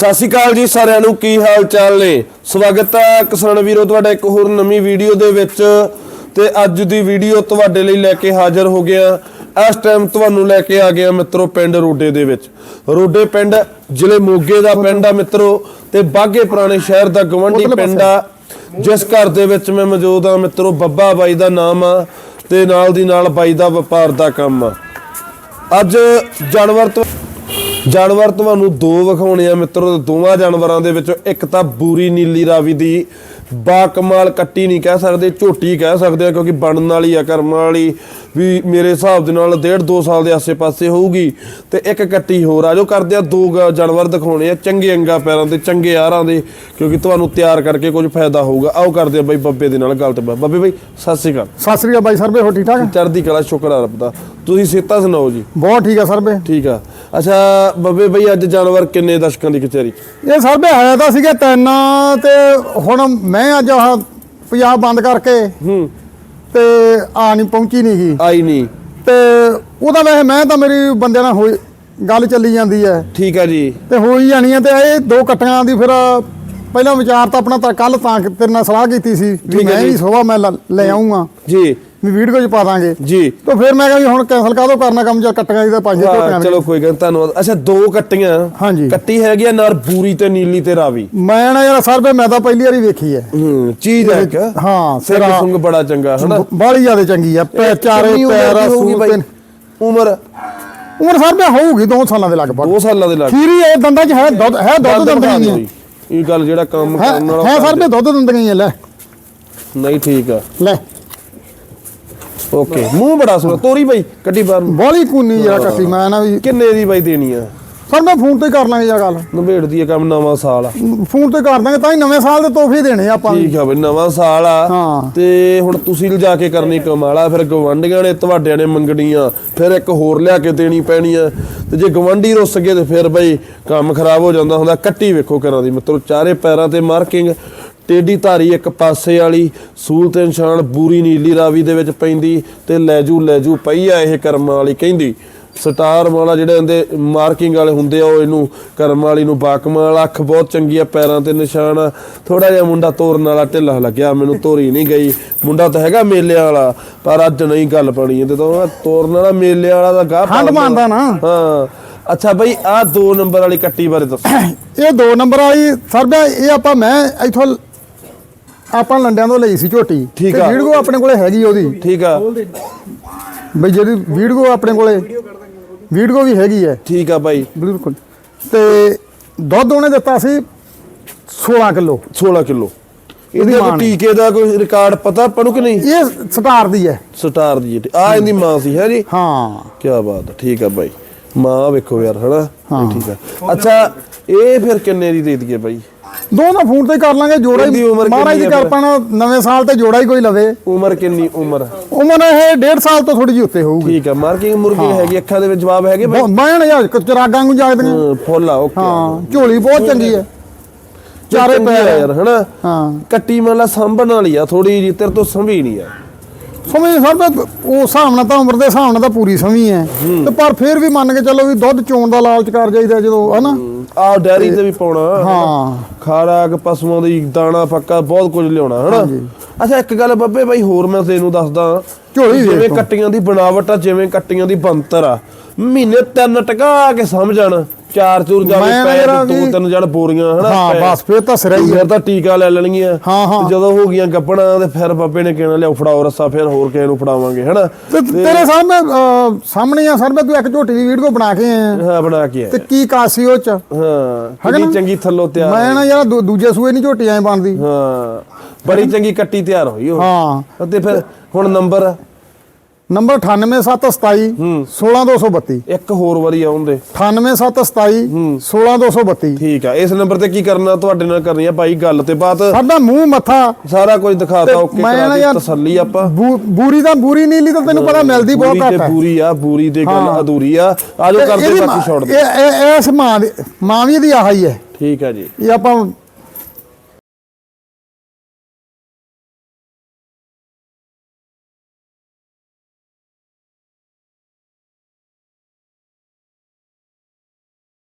ਸਤਿ ਸ਼੍ਰੀ ਅਕਾਲ ਜੀ ਸਾਰਿਆਂ ਨੂੰ ਕੀ ਹਾਲ ਚਾਲ ਨੇ? ਸਵਾਗਤ ਹੈ ਕਿਸਾਨ ਵੀਰੋ ਤੁਹਾਡਾ ਇੱਕ ਹੋਰ ਨਵੀਂ ਵੀਡੀਓ ਦੇ ਵਿੱਚ। ਤੇ ਅੱਜ ਦੀ ਵੀਡੀਓ ਤੁਹਾਡੇ ਲਈ ਲੈ ਕੇ ਹਾਜ਼ਰ ਹੋ ਗਿਆ। ਇਸ ਟਾਈਮ ਤੁਹਾਨੂੰ ਲੈ ਕੇ ਆ ਗਿਆ ਮਿੱਤਰੋ ਪਿੰਡ ਰੋਡੇ ਦੇ ਵਿੱਚ। ਰੋਡੇ ਪਿੰਡ ਜ਼ਿਲ੍ਹੇ ਮੋਗੇ ਦਾ ਪਿੰਡ ਆ ਮਿੱਤਰੋ ਤੇ ਬਾਗੇ ਪੁਰਾਣੇ ਸ਼ਹਿਰ ਦਾ ਗਵੰਡੀ ਪਿੰਡ ਆ। ਜਿਸ ਘਰ ਦੇ ਵਿੱਚ ਮੈਂ ਮੌਜੂਦ ਆ ਮਿੱਤਰੋ ਬੱਬਾ ਬਾਈ ਦਾ ਨਾਮ ਆ ਤੇ ਨਾਲ ਦੀ ਨਾਲ ਬਾਈ ਦਾ ਵਪਾਰ ਦਾ ਕੰਮ ਆ। ਅੱਜ ਜਾਨਵਰ ਤੋਂ ਜਾਨਵਰ ਤੁਹਾਨੂੰ ਦੋ ਵਿਖਾਉਣੇ ਆ ਮਿੱਤਰੋ ਦੋਵਾਂ ਜਾਨਵਰਾਂ ਦੇ ਵਿੱਚੋਂ ਇੱਕ ਤਾਂ ਬੂਰੀ ਨੀਲੀ ਰਾਵੀ ਦੀ ਬਾ ਕਮਾਲ ਕੱਟੀ ਨਹੀਂ ਕਹਿ ਸਕਦੇ, ਝੋਟੀ ਕਹਿ ਸਕਦੇ ਆ, ਕਿਉਂਕਿ ਬਣਨ ਵਾਲੀ ਆ, ਕਰਮ ਵਾਲੀ। ਵੀ ਮੇਰੇ ਹਿਸਾਬ ਦੇ ਨਾਲ ਡੇਢ ਦੋ ਸਾਲ ਦੇ ਆਸੇ-ਪਾਸੇ ਹੋਊਗੀ ਤੇ ਇੱਕ ਕੱਟੀ ਹੋਰ ਆ ਜੋ ਕਰਦੇ ਆ ਦੋ ਜਾਨਵਰ ਦਿਖਾਉਣੇ ਆ ਚੰਗੇ ਅੰਗਾ ਪੈਰਾਂ ਦੇ ਚੰਗੇ ਆਰਾਂ ਦੇ ਕਿਉਂਕਿ ਤੁਹਾਨੂੰ ਤਿਆਰ ਕਰਕੇ ਕੁਝ ਫਾਇਦਾ ਹੋਊਗਾ। ਆਓ ਕਰਦੇ ਆ ਬਾਈ ਬੱਬੇ ਦੇ ਨਾਲ ਗੱਲ ਤੇ ਬੱਬੇ ਬਾਈ ਸਤਿ ਸ਼੍ਰੀ ਅਕਾਲ। ਸਤਿ ਸ੍ਰੀ ਅਕਾਲ ਬਾਈ ਸਰਬੇ ਹੋ ਠੀਕ ਠਾਕ? ਚੜ੍ਹਦੀ ਕਲਾ ਸ਼ੁਕਰ ਆ ਰੱਬ ਦਾ। ਤੁਸੀਂ ਸੇਤਾ ਸੁਣਾਓ ਜੀ? ਬਹੁਤ ਠੀਕ ਆ ਸਰਬੇ ਠੀਕ ਆ। ਅੱਛਾ ਬੱਬੇ ਬਈ ਅੱਜ ਜਾਨਵਰ ਕਿੰਨੇ ਦਸ਼ਕਾਂ ਦੀ ਕਚਹਿਰੀ? ਇਹ ਸਰਬੇ ਆਇਆ ਤਾਂ ਸੀਗੇ ਤਿੰਨ ਤੇ ਹੁਣ ਮੈਂ ਅੱਜ ਆਹ ਪੰਜਾਬ ਬੰਦ ਕਰਕੇ ਹੂੰ। ਤੇ ਆ ਨਹੀਂ ਪਹੁੰਚੀ ਨਹੀਂ ਗਈ ਆਈ ਨਹੀਂ ਤੇ ਉਹਦਾ ਵੈਸੇ ਮੈਂ ਤਾਂ ਮੇਰੀ ਬੰਦਿਆਂ ਨਾਲ ਹੋਈ ਗੱਲ ਚੱਲੀ ਜਾਂਦੀ ਹੈ। ਠੀਕ ਆ ਜੀ। ਤੇ ਹੋਈ ਜਾਣੀ ਹੈ ਤੇ ਇਹ ਦੋ ਕੱਟੀਆਂ ਦੀ ਫਿਰ ਪਹਿਲਾਂ ਵਿਚਾਰ ਤਾਂ ਆਪਣਾ ਤਾਂ ਕੱਲ ਤਾਂ ਤੇਰੇ ਨਾਲ ਸਲਾਹ ਕੀਤੀ ਸੀ ਵੀ ਮੈਂ। ਵੀ ਸਵੇਰ ਮੈਂ ਲ- ਆਉਂਗਾ ਜੀ। ਵੀ ਵੀਡੀਓ 'ਚ ਪਾ ਦਾਂਗੇ। ਜੀ। ਤੇ ਫਿਰ ਮੈਂ ਕਿਹਾ ਵੀ ਹੁਣ ਕੈਨਸਲ ਕਾਹਦੋਂ ਕਰਨਾ ਕੰਮ ਜੇ ਕੱਟੀਆਂ ਦੀ ਤਾਂ ਪੰਜ ਝੋਟੀਆਂ ਚਲੋ ਕੋਈ ਗੱਲ ਧੰਨਵਾਦ। ਅੱਛਾ ਦੋ ਕੱਟੀਆਂ। ਹਾਂਜੀ। ਕੱਟੀ ਹੈਗੀ ਆ ਨਾਲ ਬੂਰੀ ਤੇ ਨੀਲੀ ਤੇ ਰਾਵੀ। ਮੈਂ ਨਾ ਯਾਰ ਸਰਬੇ ਮੈਂ ਤਾਂ ਪਹਿਲੀ ਵਾਰੀ ਵੇਖੀ ਹੈ। ਹੂੰ ਚੀਜ਼ ਹੈ ਹਾਂ ਸਿਰਾ ਸੁੰਗ ਬੜਾ ਚੰਗਾ ਹਨਾ? ਬਾਲੀ ਜ਼ਿਆਦਾ ਚੰਗੀ ਆ। ਪੈ ਚਾਰੇ ਪੈਰ ਦੀ ਹੋਊਗੀ ਸੂਟ ਬਾਈ? ਤੇ ਉਮਰ ਉਮਰ ਸਰਬੇ ਹੋਊਗੀ 2 ਸਾਲਾਂ ਦੇ ਲਗਭਗ। 2 ਸਾਲਾਂ ਦੇ ਲੱਗ ਖੀਰੀ ਇਹ ਦੰਦਾਂ 'ਚ ਹੈ ਦੁੱਧ ਹੈ ਦੁੱਧ ਦੰਦਾਂ ਹੈ। ਇਹ ਗੱਲ ਜਿਹੜਾ ਕੰਮ ਕਰਨ ਵਾਲਾ ਹੈ ਕਰ ਸਰਬੇ ਦੁੱਧ ਦੰਦਾਂ ਹੈ ਲੈ। ਨਹੀਂ ਠੀਕ ਆ ਲੈ ਓਕੇ ਮੂੰਹ ਬੜਾ ਸੋਹਣਾ ਤੋਰੀ ਬਾਈ ਕੱਢੀ ਬਾਹਰ। ਬਾਲੀ ਕੂਨੀ ਜਰਾ ਕੱਟੀ ਮੈਂ ਨਾ ਵੀ ਕਿੰਨੇ ਦੀ ਬਾਈ ਦੇਣੀ ਆ ਸਰ ਮੈਂ ਫੋਨ ਤੇ ਕਰ ਲਾਂਗੇ ਜਾਂ ਗੱਲ। ਨਵੇੜ ਦੀ ਕੰਮ ਨਵਾਂ ਸਾਲ ਆ। ਫੋਨ ਤੇ ਕਰ ਦਾਂਗੇ ਤਾਂ ਹੀ ਨਵੇਂ ਸਾਲ ਦੇ ਤੋਹਫੇ ਦੇਣੇ ਆਪਾਂ ਠੀਕ ਆ ਬਈ ਨਵਾਂ ਸਾਲ ਆ। ਹਾਂ। ਤੇ ਹੁਣ ਤੁਸੀਂ ਲਿਜਾ ਕੇ ਕਰਨੀ ਕਮਾਲਾ ਫਿਰ ਗਵੰਡੀਆਂ ਨੇ ਤੁਹਾਡਿਆਂ ਨੇ ਮੰਗਣੀਆਂ ਫਿਰ ਇੱਕ ਹੋਰ ਲਿਆ ਕੇ ਦੇਣੀ ਪੈਣੀ ਆ। ਤੇ ਜੇ ਗਵੰਡੀ ਰੁੱਸ ਗਏ ਤੇ ਫਿਰ ਬਈ ਕੰਮ ਖਰਾਬ ਹੋ ਜਾਂਦਾ ਹੁੰਦਾ ਕੱਟੀ ਵੇਖੋ ਕਰਾਂ ਦੀ ਮਿੱਤਰੋ ਚਾਰੇ ਪੈਰਾਂ ਤੇ ਮਾਰਕਿੰਗ ਟੇਡੀ ਧਾਰੀ ਇੱਕ ਪਾਸੇ ਵਾਲੀ ਸੂਲ ਤੇ ਨਿਸ਼ਾਨ ਬੂਰੀ ਨੀਲੀ ਰਾਵੀ ਦੇ ਵਿੱਚ ਪੈਂਦੀ ਤੇ ਲੈਜੂ ਲੈਜੂ ਪਈ ਆ ਇਹ ਕਰਮਾਂ ਵਾਲੀ ਕਹਿੰਦੀ। ਸਟਾਰ ਵਾਲਾ ਜਿਹੜੇ ਹੁੰਦੇ ਮਾਰਕਿੰਗ ਵਾਲੇ ਹੁੰਦੇ ਆ ਉਹ ਇਹਨੂੰ ਕਰਮ ਵਾਲੀ ਨੂੰ ਬਾਕਮਾਂ ਵਾਲਾ ਅੱਖ ਬਹੁਤ ਚੰਗੀ ਆ ਪੈਰਾਂ ਤੇ ਨਿਸ਼ਾਨ ਆ। ਥੋੜਾ ਜਿਹਾ ਮੁੰਡਾ ਤੋਰਨ ਵਾਲਾ ਢਿੱਲਾ ਲੱਗਿਆ ਮੈਨੂੰ ਤੋਰੀ ਨਹੀਂ ਗਈ। ਮੁੰਡਾ ਤਾਂ ਹੈਗਾ ਮੇਲਿਆਂ ਵਾਲਾ ਪਰ ਅੱਜ ਨਹੀਂ ਗੱਲ ਬਣੀ ਤੇ। ਤਾਂ ਤੋਰਨ ਵਾਲਾ ਮੇਲੇ ਵਾਲਾ ਦਾ ਗਾਹ ਪਾਉਂਦਾ। ਮੰਨਦਾ ਨਾ। ਹਾਂ। ਅੱਛਾ ਬਈ ਆਹ ਦੋ ਨੰਬਰ ਵਾਲੀ ਕੱਟੀ ਬਾਰੇ ਦੱਸੋ। ਇਹ ਦੋ ਨੰਬਰ ਵਾਲੀ ਸਰਬੇ ਇਹ ਆਪਾਂ ਮੈਂ ਇਥੋਂ ਆਪਾਂ ਲੰਡਿਆਂ ਤੋਂ ਲਈ ਸੀ ਝੋਟੀ। ਠੀਕ ਆ। ਵੀਡੀਓ ਆਪਣੇ ਕੋਲੇ ਹੈਗੀ ਉਹਦੀ। ਠੀਕ ਆ। ਬਈ ਜਿਹੜੀ ਵੀਡੀਓ ਆਪਣੇ ਕੋਲੇ। ਵੀਡੀਓ ਵੀ ਹੈਗੀ ਹੈ। ਠੀਕ ਆ ਬਾਈ। ਬਿਲਕੁਲ। ਤੇ ਦੁੱਧ ਉਹਨੇ ਦਿੱਤਾ ਸੀ 16 ਕਿਲੋ। 16 ਕਿਲੋ। ਇਹਦੀ ਕੋਈ। ਟੀਕੇ ਦਾ ਕੋਈ ਰਿਕਾਰਡ ਪਤਾ ਆਪਾਂ ਨੂੰ ਕਿ ਨਹੀਂ? ਇਹ ਸਟਾਰ ਦੀ ਹੈ। ਸਟਾਰ ਦੀ ਆ ਇਹਦੀ ਮਾਂ ਸੀ ਹੈ ਜੀ? ਹਾਂ। ਕੀ ਬਾਤ ਹੈ। ਠੀਕ ਆ ਬਾਈ। ਮਾਂ ਵੇਖੋ ਯਾਰ ਹਨਾ। ਠੀਕ ਆ। ਅੱਛਾ ਇਹ ਫਿਰ ਕਿੰਨੇ ਦੀ ਦੇ ਦਈਏ ਬਾਈ? ਦੋਨੋਂ ਫੋਨ ਤੇ ਕਰ ਲਾਂਗੇ ਜੋੜਾ ਹੀ ਮਹਾਰਾਜ ਦੀ ਹੈ? ਕਿਰਪਾ ਨਾਲ ਨਵੇਂ ਸਾਲ ਤੇ ਜੋੜਾ ਹੀ ਕੋਈ ਲਵੇ। ਉਮਰ ਕਿੰਨੀ ਉਮਰ? ਉਮਰ ਇਹ 1.5 ਸਾਲ ਤੋਂ ਥੋੜੀ ਜਿਹੀ ਉੱਤੇ ਹੋਊਗੀ। ਠੀਕ ਆ ਮਾਰਕਿੰਗ ਮੁਰਗੀ ਹੈਗੀ ਅੱਖਾਂ ਦੇ ਵਿੱਚ ਜਵਾਬ ਹੈਗੇ ਮੈਂ ਯਾਰ ਚਰਾਗਾਂ ਨੂੰ ਜਾਗਦੀਆਂ। ਹੂੰ, ਫੁੱਲ ਆ ਓਕੇ ਹਾਂ ਝੋਲੀ ਬਹੁਤ ਚੰਗੀ ਹੈ। ਚਾਰੇ ਪੈਰ। ਯਾਰ ਹਨਾ? ਹਾਂ। ਕੱਟੀ ਮੰਨ ਲਾ ਸੰਭਣ ਵਾਲੀ ਆ ਥੋੜੀ ਜਿਹੀ ਤੇਰੇ ਤੋਂ ਸੰਭੀ ਨਹੀਂ ਆ। ਸਮਝ ਸਰ ਉਹ ਹਿਸਾਬ ਨਾਲ ਤਾਂ ਉਮਰ ਦੇ ਹਿਸਾਬ ਨਾਲ ਤਾਂ ਪੂਰੀ ਸਮੀ ਹੈ। ਤੇ ਪਰ ਫਿਰ ਵੀ ਮੰਨ ਕੇ ਚੱਲੋ ਵੀ ਦੁੱਧ ਚੋਣ ਦਾ ਲਾਲਚ ਕਰ ਜਾਈਦਾ ਜਦੋਂ ਹਨਾ? ਆ ਡੈਰੀ ਤੇ ਵੀ ਪਾਉਣਾ। ਹਾਂ। ਖਾਰਾਕ ਪਸ਼ੂਆਂ ਦੀ ਦਾਣਾ ਫੱਕਾ ਬਹੁਤ ਕੁਝ ਲਿਆਉਣਾ ਹਨਾ? ਅੱਛਾ ਇੱਕ ਗੱਲ ਬੱਬੇ ਬਾਈ ਹੋਰ ਮੈਂ ਤੈਨੂੰ ਦੱਸਦਾ। ਝੋਲੀ ਜਿਵੇਂ ਤੂੰ। ਕੱਟੀਆਂ ਦੀ ਬਣਾਵਟ ਆ ਜਿਵੇਂ ਕੱਟੀਆਂ ਦੀ ਬੰਤਰ ਆ ਮਹੀਨੇ ਤਿੰਨ ਟਕਾ ਕੇ ਸਮਝਣ ਚਾਰ ਚੂਰ ਜਾਵੇ ਮੈਂ ਪੈ ਯਾਰ ਦੋ ਵੀ- ਤਿੰਨ ਜਣ ਬੋਰੀਆਂ ਹਨਾ ਹਾਂ ਪੈ। ਬਸ ਫਿਰ ਤਾਂ ਸਿਰਾ ਹੀ ਹੈ ਫਿਰ ਤਾਂ ਟੀਕਾ ਲੈ ਲੈਣਗੀਆਂ। ਹਾਂ, ਹਾਂ। ਤੇ ਜਦੋਂ ਹੋ ਗਈਆਂ ਗੱਪਣਾ ਤੇ ਫਿਰ ਬੱਬੇ ਨੇ ਕਹਿਣਾ ਲਿਆਓ ਫੜਾਓ ਰੱਸਾ ਫਿਰ ਹੋਰ ਕਿਸੇ ਨੂੰ ਫੜਾਵਾਂਗੇ ਹਨਾ। ਤੇ ਤੇਰੇ ਸਾਹਮਣੇ ਅਹ, ਸਾਹਮਣੇ ਆ ਸਰ ਮੈਂ ਤੂੰ ਇੱਕ ਝੋਟੀ ਦੀ ਵੀਡੀਓ ਬਣਾ ਕੇ ਆਇਆ। ਹਾਂ ਬਣਾ ਕੇ ਤੇ ਆਇਆ। ਕੀ ਕਾਸੀ ਉਹ ਚ? ਹਾਂ ਕਿੰਨੀ? ਚੰਗੀ ਥੱਲੋਂ ਤਿਆਰ ਮੈਂ ਨਾ ਯਾਰ ਦੂ- ਦੂਜੇ ਸੂਏ ਨਹੀਂ ਝੋਟੀ ਐ ਬਣਦੀ। ਹਾਂ ਬੜੀ ਚੰਗੀ ਕੱਟੀ ਤਿਆਰ ਹੋਈ ਉਹ। ਹਾਂ। ਤੇ ਫਿਰ ਹੁਣ ਨੰਬਰ? ਨੰਬਰ 98727 16232 ਇੱਕ ਹੋਰ ਵਾਰੀ ਆਉਂਦੇ। 98727 16232 ਠੀਕ ਆ ਇਸ ਨੰਬਰ ਤੇ ਕੀ ਕਰਨਾ ਤੁਹਾਡੇ ਨਾਲ ਕਰਨੀ ਆ ਭਾਈ ਗੱਲ ਤੇ ਬਾਤ ਸਾਡਾ ਮੂੰਹ ਮੱਥਾ ਸਾਰਾ ਕੁਝ ਦਿਖਾਤਾ ਓਕੇ ਮੈਂ ਕਰਾ ਦੀ ਤਸੱਲੀ ਆਪਾਂ। ਬੂਰੀ ਦਾ ਬੂਰੀ ਨੀਲੀ ਤਾਂ ਤੈਨੂੰ ਪਤਾ ਮਿਲਦੀ ਬਹੁਤ ਬੂਰੀ ਘੱਟ ਹੈ। ਬੂਰੀ ਆ ਬੂਰੀ ਦੇ ਗੱਲ। ਅਧੂਰੀ ਆ। ਆਜੋ ਕਰਦੇ ਬਾਕੀ ਛੋੜ ਦੇ ਇਹ ਇਸ ਮਾਂ ਦੀ ਮਾਂ ਵੀ ਇਹਦੀ ਆਹ ਹੈ। ਠੀਕ ਆ ਜੀ। ਇਹ ਆਪਾਂ